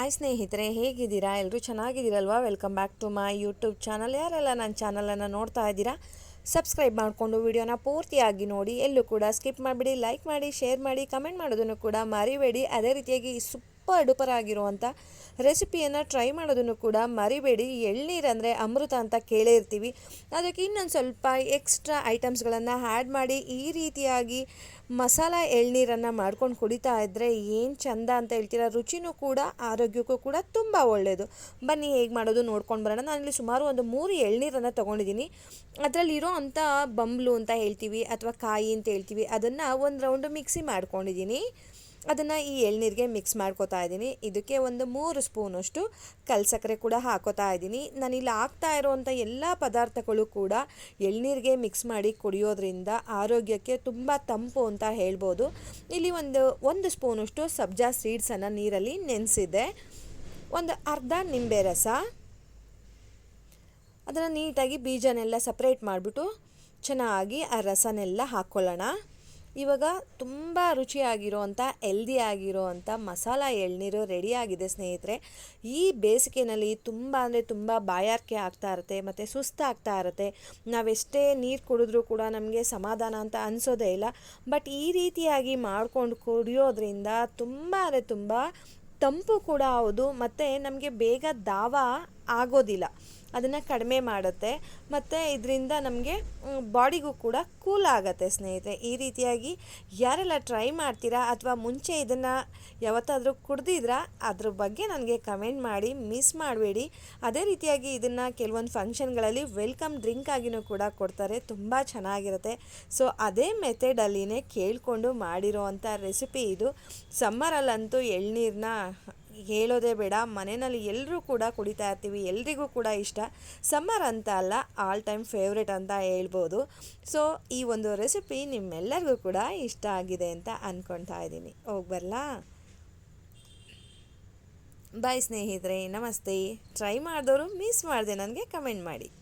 Hi ಸ್ನೇಹಿತರೆ, ಹೇಗಿದ್ದೀರಾ? ಎಲ್ಲರೂ ಚೆನ್ನಾಗಿದ್ದೀರಲ್ವಾ? Welcome back to my YouTube channel ಯಾರೆಲ್ಲ ನನ್ನ ಚಾನಲನ್ನು ನೋಡ್ತಾ ಇದ್ದೀರಾ ಸಬ್ಸ್ಕ್ರೈಬ್ ಮಾಡಿಕೊಂಡು ವಿಡಿಯೋನ ಪೂರ್ತಿಯಾಗಿ ನೋಡಿ. ಎಲ್ಲೂ ಕೂಡ ಸ್ಕಿಪ್ ಮಾಡಿಬಿಡಿ ಲೈಕ್ ಮಾಡಿ ಶೇರ್ ಮಾಡಿ ಕಮೆಂಟ್ ಮಾಡೋದನ್ನು ಕೂಡ ಮರಿಬೇಡಿ. ಅದೇ ರೀತಿಯಾಗಿ ಸೂಪರ್ ಡೂಪರ್ ಆಗಿರುವಂಥ ರೆಸಿಪಿಯನ್ನು ಟ್ರೈ ಮಾಡೋದನ್ನು ಕೂಡ ಮರಿಬೇಡಿ. ಎಳ್ನೀರು ಅಂದರೆ ಅಮೃತ ಅಂತ ಕೇಳೇ ಇರ್ತೀವಿ. ಅದಕ್ಕೆ ಇನ್ನೊಂದು ಸ್ವಲ್ಪ ಎಕ್ಸ್ಟ್ರಾ ಐಟಮ್ಸ್ಗಳನ್ನು ಆ್ಯಡ್ ಮಾಡಿ, ಈ ರೀತಿಯಾಗಿ ಮಸಾಲ ಎಳ್ನೀರನ್ನು ಮಾಡ್ಕೊಂಡು ಕುಡಿತಾ ಇದ್ದರೆ ಏನು ಚಂದ ಅಂತ ಹೇಳ್ತೀರ? ರುಚಿನೂ ಕೂಡ, ಆರೋಗ್ಯಕ್ಕೂ ಕೂಡ ತುಂಬ ಒಳ್ಳೆಯದು ಬನ್ನಿ ಹೇಗೆ ಮಾಡೋದು ನೋಡ್ಕೊಂಡು ಬರೋಣ. ನಾನಿಲ್ಲಿ ಸುಮಾರು ಒಂದು ಮೂರು ಎಳ್ನೀರನ್ನು ತೊಗೊಂಡಿದ್ದೀನಿ. ಅದರಲ್ಲಿರೋ ಅಂಥ ಬಂಬ್ಲು ಅಂತ ಹೇಳ್ತೀವಿ, ಅಥವಾ ಕಾಯಿ ಅಂತ ಹೇಳ್ತೀವಿ, ಅದನ್ನು ಒಂದು ರೌಂಡು ಮಿಕ್ಸಿ ಮಾಡ್ಕೊಂಡಿದ್ದೀನಿ. ಅದನ್ನು ಈ ಎಳ್ನೀರಿಗೆ ಮಿಕ್ಸ್ ಮಾಡ್ಕೋತಾ ಇದ್ದೀನಿ. ಇದಕ್ಕೆ ಒಂದು ಮೂರು ಸ್ಪೂನಷ್ಟು ಕಲ್ಸಕ್ಕರೆ ಕೂಡ ಹಾಕೋತಾ ಇದ್ದೀನಿ. ನಾನು ನಾನಿಲ್ಲಿ ಹಾಕ್ತಾ ಇರೋವಂಥ ಎಲ್ಲ ಪದಾರ್ಥಗಳು ಕೂಡ ಎಳ್ನೀರಿಗೆ ಮಿಕ್ಸ್ ಮಾಡಿ ಕುಡಿಯೋದ್ರಿಂದ ಆರೋಗ್ಯಕ್ಕೆ ತುಂಬ ತಂಪು ಅಂತ ಹೇಳ್ಬೋದು. ಇಲ್ಲಿ ಒಂದು ಒಂದು ಸ್ಪೂನಷ್ಟು ಸಬ್ಜಾ ಸೀಡ್ಸನ್ನು ನೀರಲ್ಲಿ ನೆನೆಸಿದೆ. ಒಂದು ಅರ್ಧ ನಿಂಬೆ ರಸ. ಅದನ್ನು ನೀಟಾಗಿ ಬೀಜನೆಲ್ಲ ಸಪ್ರೇಟ್ ಮಾಡಿಬಿಟ್ಟು ಚೆನ್ನಾಗಿ ಆ ರಸನೆಲ್ಲ ಹಾಕ್ಕೊಳ್ಳೋಣ ಇವಾಗ ತುಂಬ ರುಚಿಯಾಗಿರೋವಂಥ ಎಲ್ದಿ ಆಗಿರೋವಂಥ ಮಸಾಲ ಎಳ್ನೀರು ರೆಡಿಯಾಗಿದೆ ಸ್ನೇಹಿತರೆ. ಈ ಬೇಸಿಗೆನಲ್ಲಿ ತುಂಬ ಅಂದರೆ ತುಂಬ ಬಾಯಾರಿಕೆ ಆಗ್ತಾ ಇರುತ್ತೆ, ಮತ್ತು ಸುಸ್ತಾಗ್ತಾ ಇರುತ್ತೆ. ನಾವೆಷ್ಟೇ ನೀರು ಕುಡಿದ್ರೂ ಕೂಡ ನಮಗೆ ಸಮಾಧಾನ ಅಂತ ಅನಿಸೋದೇ ಇಲ್ಲ. ಬಟ್ ಈ ರೀತಿಯಾಗಿ ಮಾಡ್ಕೊಂಡು ಕುಡಿಯೋದ್ರಿಂದ ತುಂಬ ಅಂದರೆ ತುಂಬ ತಂಪು ಕೂಡ ಹೌದು, ಮತ್ತು ನಮಗೆ ಬೇಗ ದಾವ ಆಗೋದಿಲ್ಲ. ಅದನ್ನು ಕಡಿಮೆ ಮಾಡುತ್ತೆ. ಮತ್ತು ಇದರಿಂದ ನಮಗೆ ಬಾಡಿಗೂ ಕೂಡ ಕೂಲ್ ಆಗುತ್ತೆ ಸ್ನೇಹಿತರೆ. ಈ ರೀತಿಯಾಗಿ ಯಾರೆಲ್ಲ ಟ್ರೈ ಮಾಡ್ತೀರಾ ಅಥವಾ ಮುಂಚೆ ಇದನ್ನು ಯಾವತ್ತಾದರೂ ಕುಡ್ದಿದ್ರಾ, ಅದ್ರ ಬಗ್ಗೆ ನನಗೆ ಕಮೆಂಟ್ ಮಾಡಿ, ಮಿಸ್ ಮಾಡಬೇಡಿ. ಅದೇ ರೀತಿಯಾಗಿ ಇದನ್ನು ಕೆಲವೊಂದು ಫಂಕ್ಷನ್ಗಳಲ್ಲಿ ವೆಲ್ಕಮ್ ಡ್ರಿಂಕ್ ಆಗಿನೂ ಕೂಡ ಕೊಡ್ತಾರೆ. ತುಂಬ ಚೆನ್ನಾಗಿರುತ್ತೆ. ಸೊ, ಅದೇ ಮೆಥಡಲ್ಲಿನೇ ಕೇಳಿಕೊಂಡು ಮಾಡಿರೋ ರೆಸಿಪಿ ಇದು. ಸಮ್ಮರಲ್ಲಂತೂ ಎಳ್ನೀರನ್ನ ಹೇಳೋದೇ ಬೇಡ. ಮನೆಯಲ್ಲಿ ಎಲ್ಲರೂ ಕೂಡ ಕುಡಿತಾ ಇರ್ತೀವಿ. ಎಲ್ರಿಗೂ ಕೂಡ ಇಷ್ಟ. ಸಮ್ಮರ್ ಅಂತ ಅಲ್ಲ ಆಲ್ ಟೈಮ್ ಫೇವ್ರೆಟ್ ಅಂತ ಹೇಳ್ಬೋದು. ಸೊ ಈ ಒಂದು ರೆಸಿಪಿ ನಿಮ್ಮೆಲ್ಲರಿಗೂ ಕೂಡ ಇಷ್ಟ ಆಗಿದೆ ಅಂತ ಅಂದ್ಕೊಳ್ತಾ ಇದ್ದೀನಿ. ಹೋಗಿ ಬರಲಾ? ಬಾಯ್ ಸ್ನೇಹಿತರೆ, ನಮಸ್ತೆ. ಟ್ರೈ ಮಾಡಿದವರು ಮಿಸ್ ಮಾಡಿದೆ, ನನಗೆ ಕಮೆಂಟ್ ಮಾಡಿ.